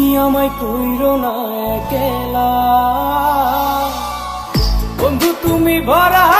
তুমি আমায় কইর না একলা। বন্ধু তুমি ভরা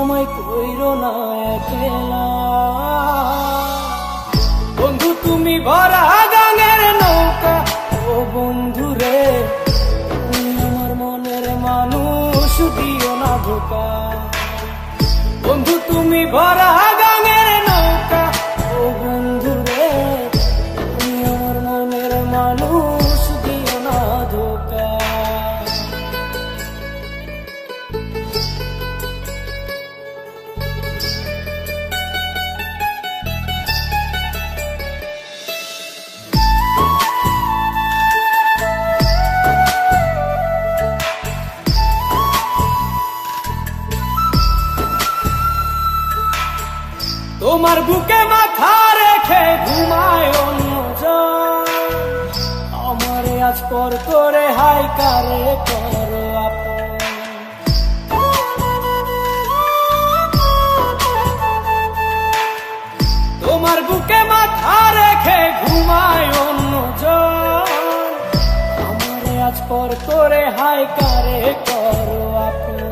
আমায় কইর না একলা। বন্ধু, তুমি ভরা গাঙের নৌকা। ও বন্ধু রে, তুমি আমার মনের মানুষ, দিও না ধোকা বন্ধু, তুমি ভরা গাঙের নৌকা। ও বন্ধু রে, তুমি আমার মনের মানুষ তোমার বুকে মাথা রেখে ঘুমায় অন্যজন আমারে আজ পর করে হাই কারে করো তোমার বুকে মাথা রেখে ঘুমায় অন্যজন আমারে আজ পর করে হাই কারে করো আপন।